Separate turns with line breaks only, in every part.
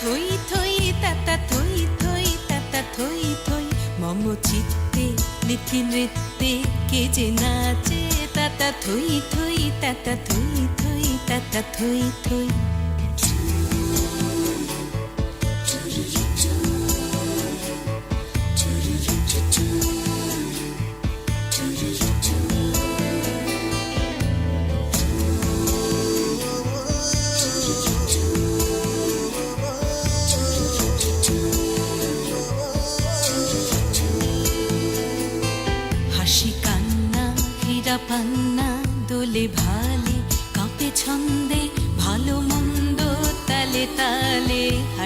থই থই, তাতা থই থই, তাতা থই থই। মম চিত্তে নিথি নৃত্যে কে যে নাচে, তাতা থই থই, তাতা থই থই, তাতা থই থই।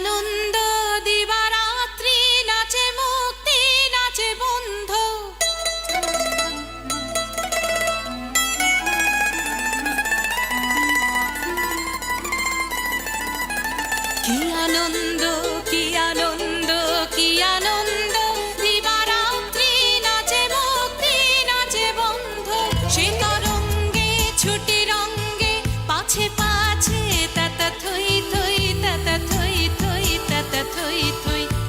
আনন্দ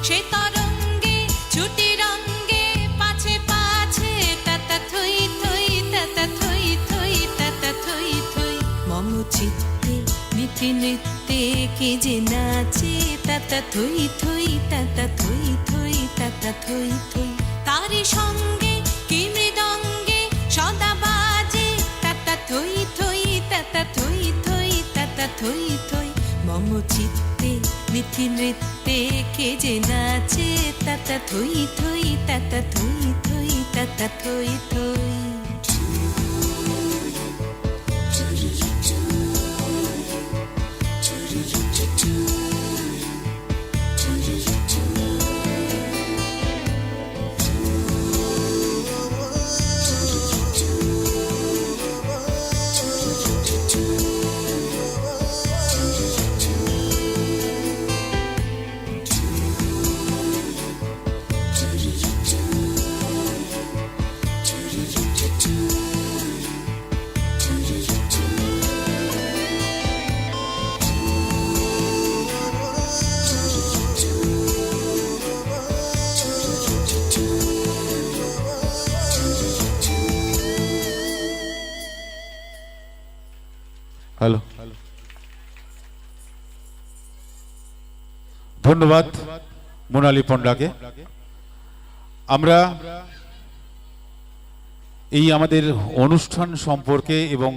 সে তরঙ্গে, ছুটি রঙ্গে, পাছে পাছে, তাতা থই থই, তাতা থই থই, তাতা থই থই। মম চিত্তে নীতি নৃত্যে কে যে নাচে, তাতা থই থই, তাতা থই থই, তাতা থই থই। তারি সঙ্গে, কি মৃদঙ্গে, সদা বাজে, তাতা থই থই, তাতা থই থই, তাতা থই থই। মম চিত্তে নীতি নৃত্যে কে যে নাচে তাতা থই থই তাতা থই থই তাতা থই থই।
ধন্যবাদ মোনালি পণ্ডাকে আমরা এই আমাদের অনুষ্ঠান সম্পর্কে এবং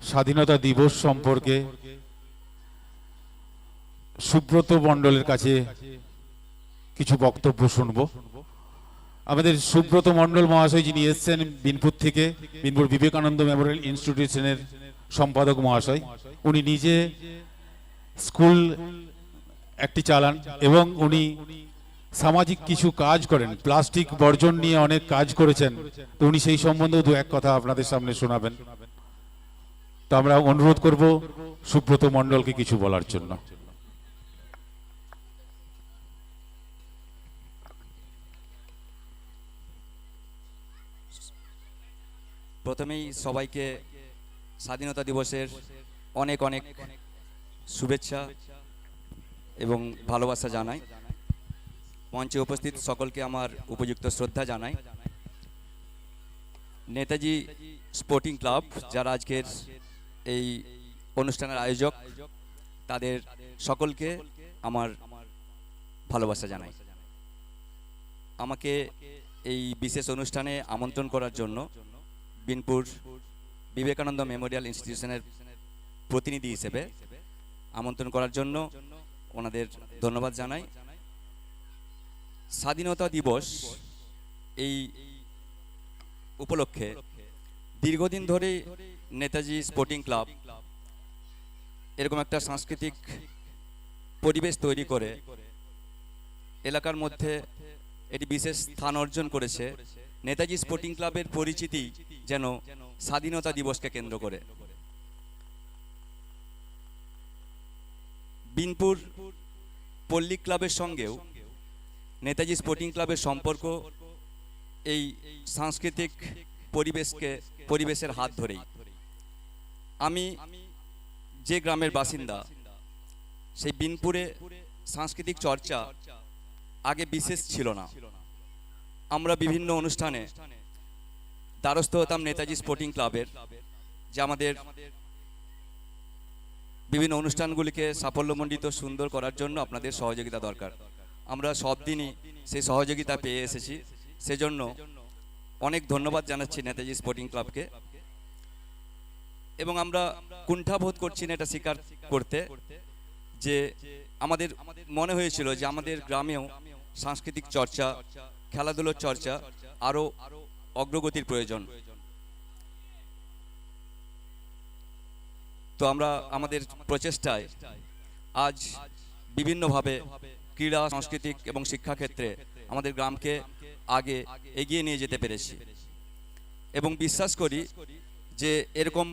স্বাধীনতা দিবস সম্পর্কে সুব্রত মণ্ডলের কাছে কিছু বক্তব্য শুনব। আমাদের সুব্রত মণ্ডল মহাশয় যিনি এসছেন বিনপুর থেকে, বিনপুর বিবেকানন্দ মেমোরিয়াল ইনস্টিটিউশনের সম্পাদক মহাশয়, উনি নিজে স্কুল একটি চালান এবং উনি সামাজিক কিছু কাজ করেন, প্লাস্টিক বর্জন নিয়ে অনেক কাজ করেছেন। তো উনি সেই সম্বন্ধেও দু এক কথা আপনাদের সামনে শোনাবেন। তো আমরা অনুরোধ করব সুব্রত মণ্ডলকে কিছু বলার জন্য।
প্রথমেই সবাইকে স্বাধীনতা দিবসের অনেক অনেক শুভেচ্ছা। এবং ভালোবাসা জানাই। মঞ্চে উপস্থিত সকলকে আমার উপযুক্ত শ্রদ্ধা জানাই। নেতাজি স্পোর্টিং ক্লাব, যারা আজকের এই অনুষ্ঠানের আয়োজক, তাদের সকলকে আমার ভালোবাসা জানাই। আমাকে এই বিশেষ অনুষ্ঠানে আমন্ত্রণ করার জন্য বিনপুর বিবেকানন্দ মেমোরিয়াল ইনস্টিটিউশনের প্রতিনিধি হিসেবে আমন্ত্রণ করার জন্য ওনাদের ধন্যবাদ জানাই। স্বাধীনতা দিবস এই উপলক্ষে দীর্ঘদিন ধরে নেতাজি স্পোর্টিং ক্লাব এরকম একটা সাংস্কৃতিক পরিবেশ তৈরি করে, এলাকার মধ্যে এটি বিশেষ স্থান অর্জন করেছে। নেতাজি স্পোর্টিং ক্লাবের পরিচিতি যেন স্বাধীনতা দিবসকে কেন্দ্র করে। বিনপুর পল্লী ক্লাবের সঙ্গেও নেতাজি স্পোর্টিং ক্লাবের সম্পর্ক এই সাংস্কৃতিক পরিবেশকে, পরিবেশের হাত ধরেই। আমি যে গ্রামের বাসিন্দা, সেই বিনপুরে সাংস্কৃতিক চর্চা আগে বিশেষ ছিল না। আমরা বিভিন্ন অনুষ্ঠানে দ্বারস্থ হতাম নেতাজি স্পোর্টিং ক্লাবের, যে আমাদের বিভিন্ন অনুষ্ঠানগুলিকে সাফল্যমণ্ডিত, সুন্দর করার জন্য আপনাদের সহযোগিতা দরকার। আমরা সব দিনই সেই সহযোগিতা পেয়ে এসেছি। সেজন্য অনেক ধন্যবাদ জানাচ্ছি নেতাজি স্পোর্টিং ক্লাবকে। এবং আমরা কুণ্ঠাবোধ করছি না এটা স্বীকার করতে যে আমাদের মনে হয়েছিল যে আমাদের গ্রামেও সাংস্কৃতিক চর্চা, খেলাধুলোর চর্চা আরও অগ্রগতির প্রয়োজন। তো আমরা আমাদের প্রচেষ্টায় আজ বিভিন্নভাবে ক্রীড়া, সাংস্কৃতিক এবং শিক্ষাক্ষেত্রে আমাদের গ্রামকে আগে এগিয়ে নিয়ে যেতে পেরেছি। এবং বিশ্বাস করি যে এরকম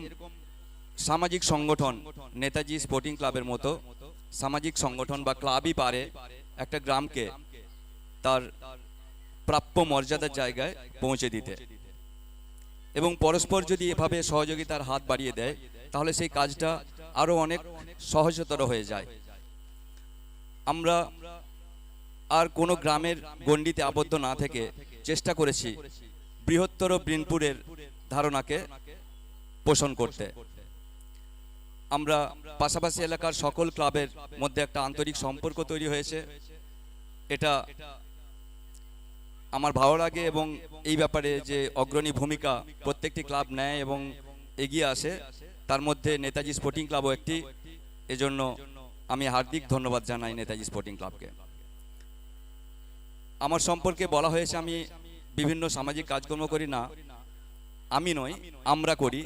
সামাজিক সংগঠন নেতাজি স্পোর্টিং ক্লাবের মতো সামাজিক সংগঠন বা ক্লাবই পারে একটা গ্রামকে তার প্রাপ্য মর্যাদার জায়গায় পৌঁছে দিতে। এবং পরস্পর যদি এভাবে সহযোগিতার হাত বাড়িয়ে দেয় তাহলে সেই কাজটা আরও অনেক সহজতর হয়ে যায়। আমরা আর কোনো গ্রামের গণ্ডিতে আবদ্ধ না থেকে চেষ্টা করেছি বৃহত্তর বিনপুরের ধারণাকে পোষণ করতে। আমরা পাশাপাশি এলাকার সকল ক্লাবের মধ্যে একটা আন্তরিক সম্পর্ক তৈরি হয়েছে। এটা আমার ভালো লাগে এবং এই ব্যাপারে যে অগ্রণী ভূমিকা প্রত্যেকটি ক্লাব নেয় এবং এগিয়ে আসে তার মধ্যে নেতাজি স্পোর্টিং ক্লাবও একটি। এজন্য আমি হার্দিক ধন্যবাদ জানাই নেতাজি স্পোর্টিং ক্লাবকে আমার সম্পর্কে বলা হয়েছে আমি বিভিন্ন সামাজিক কাজকর্ম করি না, আমি নই আমরা করি।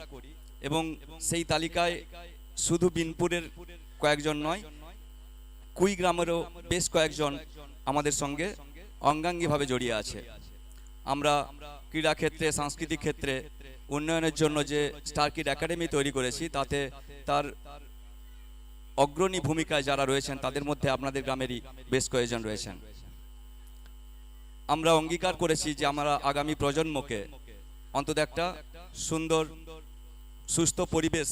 এবং সেই তালিকায় শুধু বিনপুরের কয়েকজন নয় কুই গ্রামেরও বেশ কয়েকজন আমাদের সঙ্গে অঙ্গাঙ্গিভাবে জড়িয়ে আছে। আমরা ক্রীড়া ক্ষেত্রে সাংস্কৃতিক ক্ষেত্রে উন্নয়নের জন্য যে স্টার কিড একাডেমি তৈরি করেছি, তাতে তার অগ্রণী ভূমিকায় যারা রয়েছেন, তাদের মধ্যে আপনাদের গ্রামেরই বেশ কয়েকজন রয়েছেন। আমরা অঙ্গীকার করেছি যে আমরা আগামী প্রজন্মকে অন্তত একটা সুন্দর, সুস্থ পরিবেশ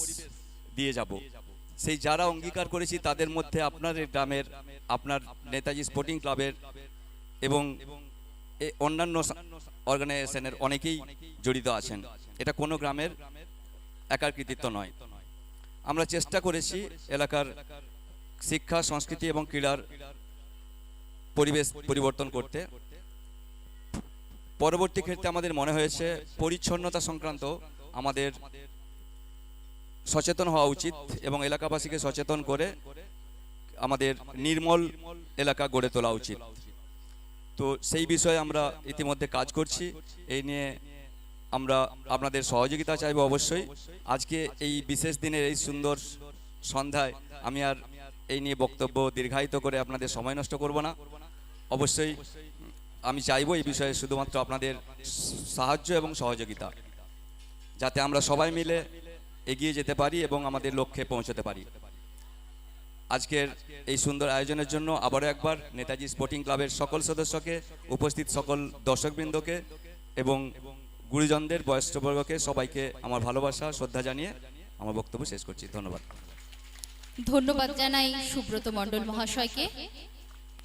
দিয়ে যাব। সেই যারা অঙ্গীকার করেছি, তাদের মধ্যে আপনার গ্রামের, আপনার নেতাজি স্পোর্টিং ক্লাবের এবং অন্যান্য অর্গানাইজেশনের অনেকেই জড়িত আছেন। এটা কোনো গ্রামের একার কৃতিত্ব নয়। আমরা চেষ্টা করেছি এলাকার শিক্ষা, সংস্কৃতি এবং ক্রীড়ার পরিবেশ পরিবর্তন করতে। পরবর্তী ক্ষেত্রে আমাদের মনে হয়েছে পরিচ্ছন্নতা সংক্রান্ত আমাদের সচেতন হওয়া উচিত এবং এলাকাবাসীকে সচেতন করে আমাদের নির্মল এলাকা গড়ে তোলা উচিত। তো সেই বিষয়ে আমরা ইতিমধ্যে কাজ করছি। এই নিয়ে আমরা আপনাদের সহযোগিতা চাইব অবশ্যই। আজকে এই বিশেষ দিনের এই সুন্দর সন্ধ্যায় আমি আর এই নিয়ে বক্তব্য দীর্ঘায়িত করে আপনাদের সময় নষ্ট করব না। অবশ্যই আমি চাইব এই বিষয়ে শুধুমাত্র আপনাদের সাহায্য এবং সহযোগিতা, যাতে আমরা সবাই মিলে এগিয়ে যেতে পারি এবং আমাদের লক্ষ্যে পৌঁছতে পারি। আজকের এই সুন্দর আয়োজনের জন্য আবারও একবার নেতাজি স্পোর্টিং ক্লাবের সকল সদস্যকে, উপস্থিত সকল দর্শকবৃন্দকে এবং গুরুজনদের, বয়স্কবর্গকে সবাইকে আমার ভালোবাসা, শ্রদ্ধা জানিয়ে আমার বক্তব্য শেষ করছি। ধন্যবাদ।
ধন্যবাদ জানাই সুব্রত মণ্ডল মহাশয়কে।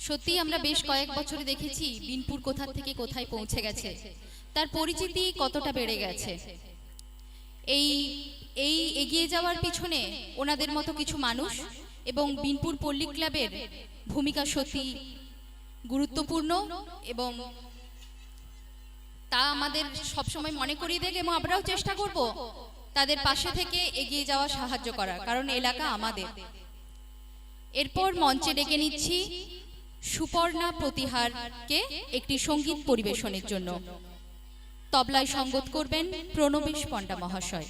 সত্যি আমরা বেশ কয়েক বছরে দেখেছি বিনপুর কোথা থেকে কোথায় পৌঁছে গেছে। তার পরিচিতি কতটা বেড়ে গেছে। এই এই এগিয়ে যাওয়ার পিছনে ওনাদের মতো কিছু মানুষ এবং বিনপুর পল্লী ক্লাবের ভূমিকা সত্যি গুরুত্বপূর্ণ এবং তা আমাদের সবসময় মনে করিয়ে দেয় এবং আমরাও চেষ্টা করব তাদের পাশে থেকে এগিয়ে যাওয়া সাহায্য করার, কারণ এলাকা আমাদের। এরপর মঞ্চে ডেকে নিচ্ছি সুপর্ণা প্রতিহারকে একটি সংগীত পরিবেশনের জন্য। তবলায় সঙ্গত করবেন প্রণবেশ পণ্ডা মহাশয়।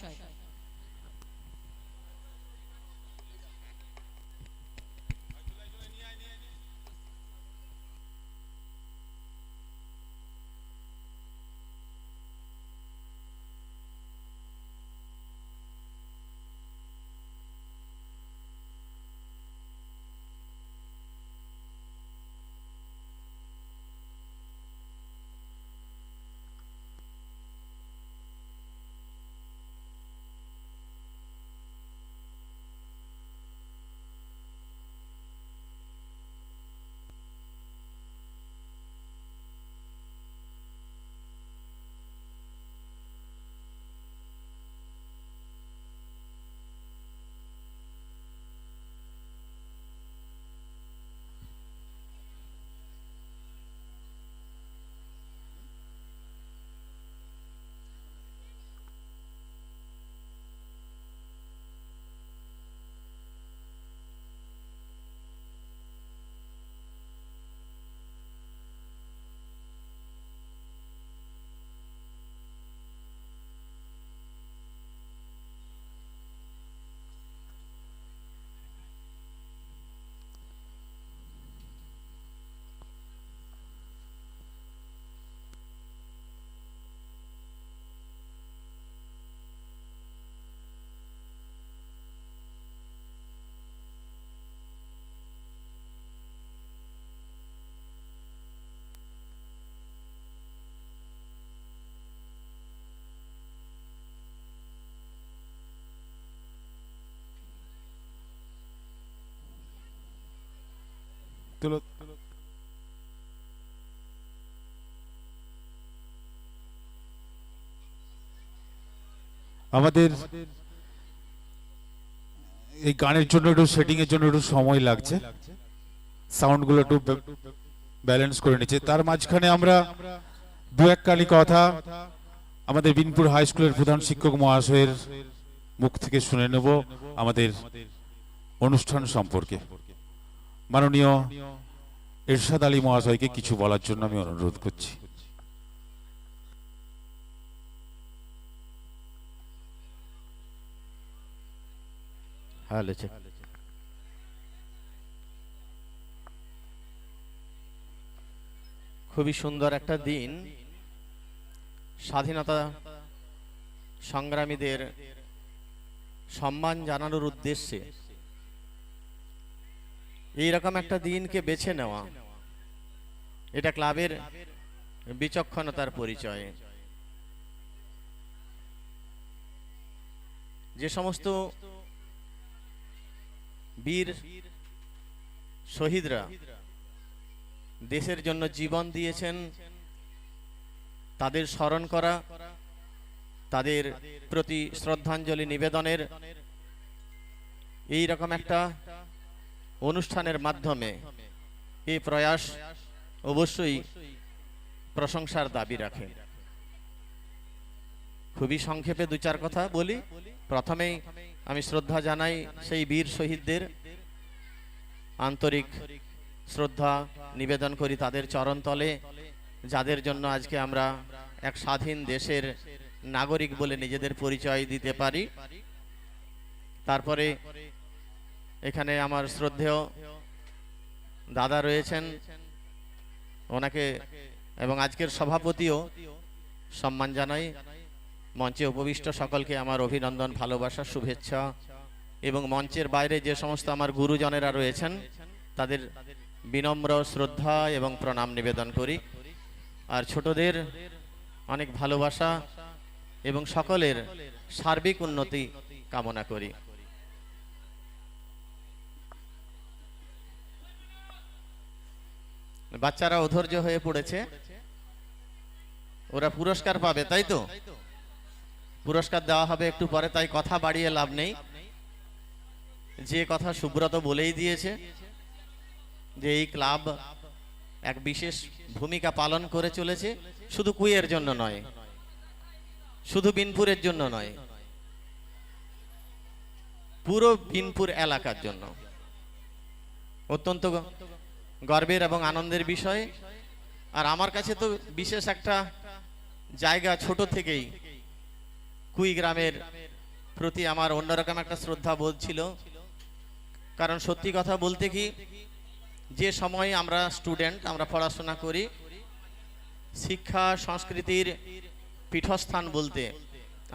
তুলো আমাদের এই গানের জন্য একটু সেটিং এর জন্য একটু সময় লাগছে। সাউন্ডগুলো একটু ব্যালেন্স করে নিচ্ছে। তার মাঝখানে আমরা দু এক কালি কথা আমাদের বিনপুর হাই স্কুলের প্রধান শিক্ষক মহাশয়ের মুখ থেকে শুনে নেব আমাদের অনুষ্ঠান সম্পর্কে। মাননীয় এরশাদ আলী মহাশয়কে কিছু বলার জন্য আমি অনুরোধ করছি।
খুবই সুন্দর একটা দিন। স্বাধীনতা সংগ্রামীদের সম্মান জানানোর উদ্দেশ্যে এইরকম একটা দিনকে বেছে নেওয়া। এটা ক্লাবের বিচক্ষণতার পরিচয়। যে সমস্ত বীর শহীদরা দেশের জন্য জীবন দিয়েছেন, তাদের স্মরণ করা, তাদের প্রতি শ্রদ্ধাঞ্জলি নিবেদনের এই রকম একটা অনুষ্ঠানের মাধ্যমে এই প্রয়াস অবশ্যই প্রশংসার দাবি রাখে। খুবই সংক্ষেপে দু চার কথা বলি। প্রথমেই আমি শ্রদ্ধা জানাই সেই বীর শহীদদের আন্তরিক শ্রদ্ধা নিবেদন করি তাদের চরণতলে, যাদের জন্য আজকে আমরা এক স্বাধীন দেশের নাগরিক বলে নিজেদের পরিচয় দিতে পারি। তারপরে এখানে আমার শ্রদ্ধেয় দাদা রয়েছেন। ওনাকে এবং আজকের সভাপতিও সম্মান জানাই। মঞ্চে উপবিষ্ট সকলকে আমার অভিনন্দন, ভালোবাসা, শুভেচ্ছা এবং মঞ্চের বাইরে যে সমস্ত আমার গুরুজনেরা রয়েছেন, তাদের বিনম্র শ্রদ্ধা এবং প্রণাম নিবেদন করি। আর ছোটদের অনেক ভালোবাসা এবং সকলের সার্বিক উন্নতি কামনা করি। বাচ্চারা অধৈর্য হয়ে পড়েছে। ওরা পুরস্কার পাবে, তাই তো? পুরস্কার দেওয়া হবে একটু পরে, তাই কথা বাড়িয়ে লাভ নেই। যে কথা সুব্রত বলেই দিয়েছে, যে এই ক্লাব এক বিশেষ ভূমিকা পালন করে চলেছে, শুধু কুইয়ের জন্য নয়, শুধু বিনপুরের জন্য নয়, পুরো বিনপুর এলাকার জন্য। অত্যন্ত গর্বের এবং আনন্দের বিষয়। আর আমার কাছে তো বিশেষ একটা জায়গা ছোট থেকেই কুই গ্রামের প্রতি আমার অন্যরকম একটা শ্রদ্ধা বোধ ছিল। কারণ সত্যি কথা বলতে কি, যে সময় আমরা স্টুডেন্ট, আমরা পড়াশোনা করি, শিক্ষা, সংস্কৃতির পীঠস্থান বলতে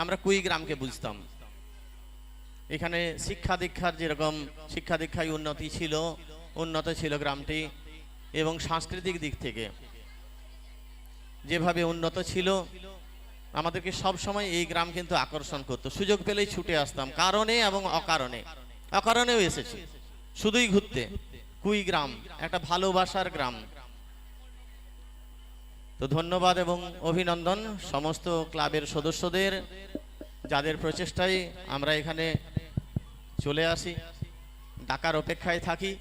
আমরা কুই গ্রামকে বুঝতাম। এখানে শিক্ষা দীক্ষার যেরকম শিক্ষা দীক্ষায় উন্নতি ছিল উন্নত ছিল গ্রামটি এবং সাংস্কৃতিক দিক থেকে। যেভাবে উন্নত ছিল, আমাদেরকে সব সময় এই গ্রাম কিন্তু আকর্ষণ করতো। সুযোগ পেলেই ছুটে আসতাম, কারণে এবং অকারণে। অকারণেও এসেছি। শুধুই ঘুরতে। কুই গ্রাম, একটা ভালোবাসার গ্রাম। তো ধন্যবাদ এবং অভিনন্দন সমস্ত ক্লাবের সদস্যদের, যাদের প্রচেষ্টায় আমরা এখানে চলে আসি। ডাকার অপেক্ষায় থাকি।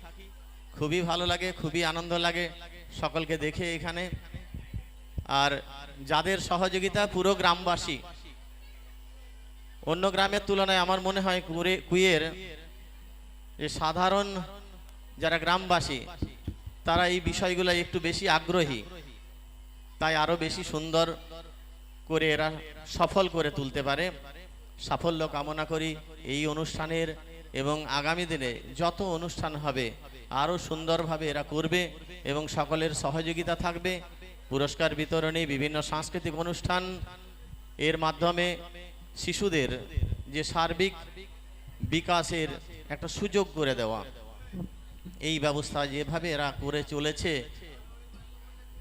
খুবই ভালো লাগে, খুবই আনন্দ লাগে সকলকে দেখে এখানে। আর যাদের সহযোগিতা পুরো গ্রামবাসী, অন্য গ্রামের তুলনায় আমার মনে হয় কুরে- কুইয়ের যে সাধারণ যারা গ্রামবাসী, তারা এই বিষয়গুলো একটু বেশি আগ্রহী। তাই আরও বেশি সুন্দর করে এরা সফল করে তুলতে পারে। সাফল্য কামনা করি এই অনুষ্ঠানের এবং আগামী দিনে যত অনুষ্ঠান হবে আরও সুন্দরভাবে এরা করবে এবং সকলের সহযোগিতা থাকবে। পুরস্কার বিতরণী, বিভিন্ন সাংস্কৃতিক অনুষ্ঠান। এর মাধ্যমে শিশুদের যে সার্বিক বিকাশের একটা সুযোগ করে দেওয়া। এই ব্যবস্থা যেভাবে এরা করে চলেছে,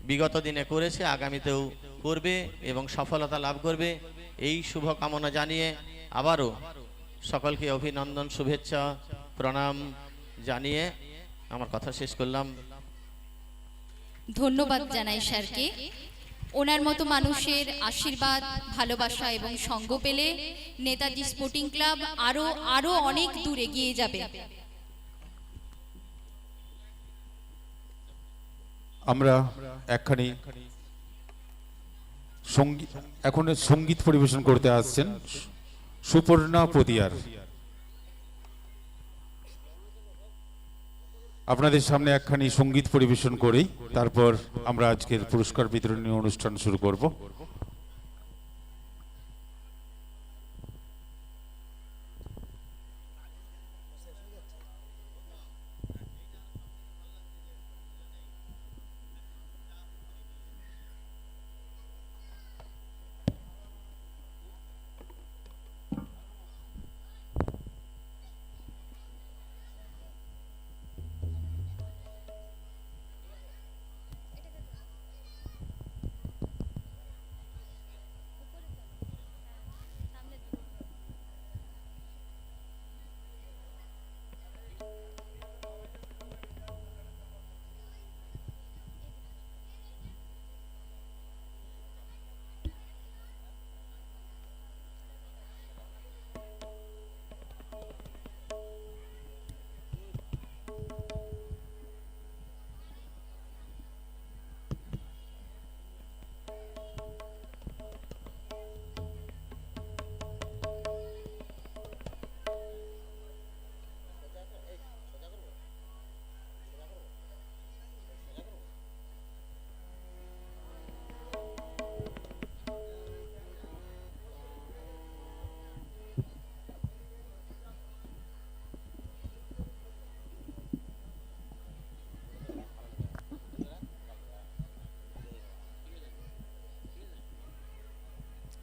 বিগত দিনে করেছে, আগামীতেও করবে এবং সফলতা লাভ করবে। এই শুভকামনা জানিয়ে আবারও সকলকে অভিনন্দন, শুভেচ্ছা, প্রণাম জানিয়ে আমার কথা শেষ করলাম।
ধন্যবাদ জানাই স্যারকে। ওনার মতো মানুষের আশীর্বাদ ভালোবাসা এবং সঙ্গ পেলে নেতাজি স্পোর্টিং ক্লাব আরও আরও অনেক দূর এগিয়ে যাবে।
আমরা একখানি সংগীত এখন সংগীত পরিবেশন করতে আসছেন সুপর্ণা পদিয়ার আপনাদের সামনে একখানি সংগীত পরিবেশন করেই তারপর আমরা আজকের পুরস্কার বিতরণী অনুষ্ঠান শুরু করব।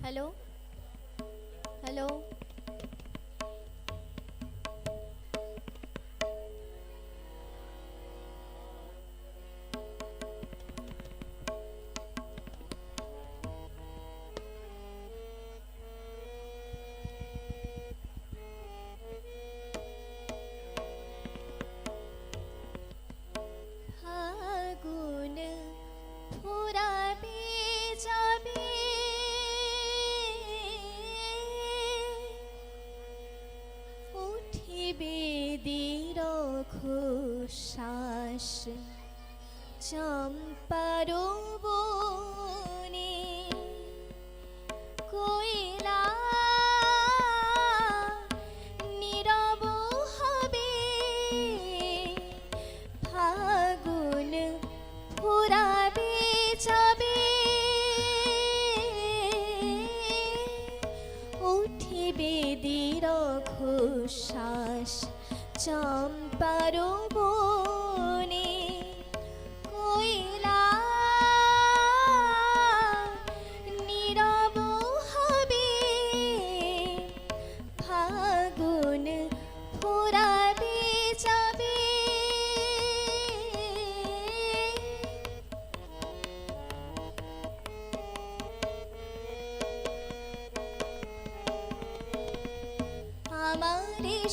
hello? Hello? রঘুশ্বাস চম্পারো বনে কইলা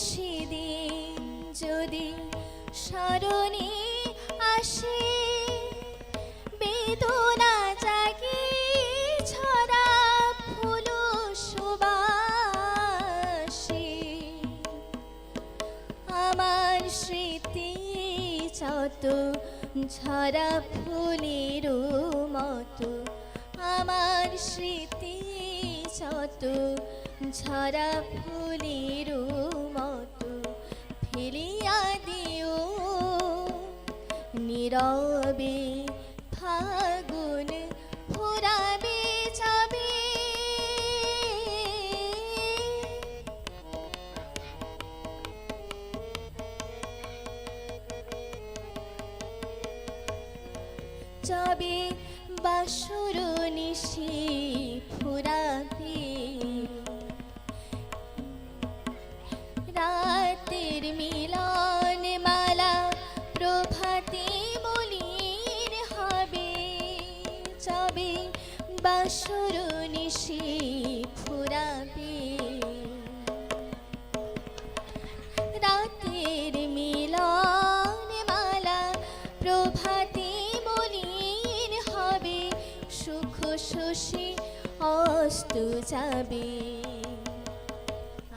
সেদিন যদি স্মরণে আসে, বেদনা জাগে ছড়া ফুল সুবাসে। আমার স্মৃতি যত ঝরা ফুলের মতো, আমার স্মৃতি যত ঝরা ফুলের ফাগুন ফুরাবে যাবে বাসুর নিশি সুখ শশী অস্ত যাবে।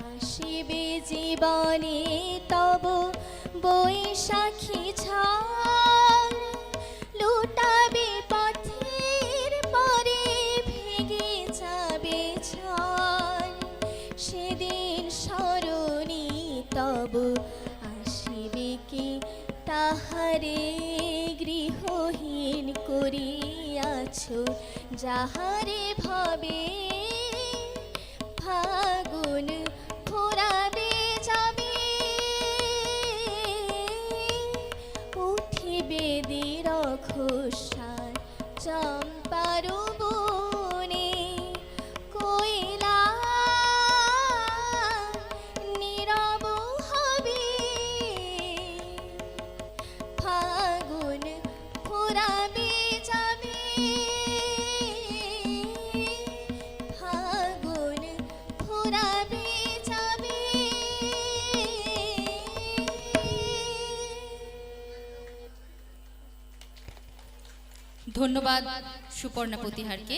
আসিবে জীবনে তব বৈশাখী ঝড় যাহারে ভবে ফাগুন ফোরাবে যাবে। উঠিবে দীর্ঘশ্বাস চম্পার
ধন্যবাদ সুপর্ণা প্রতিহারকে।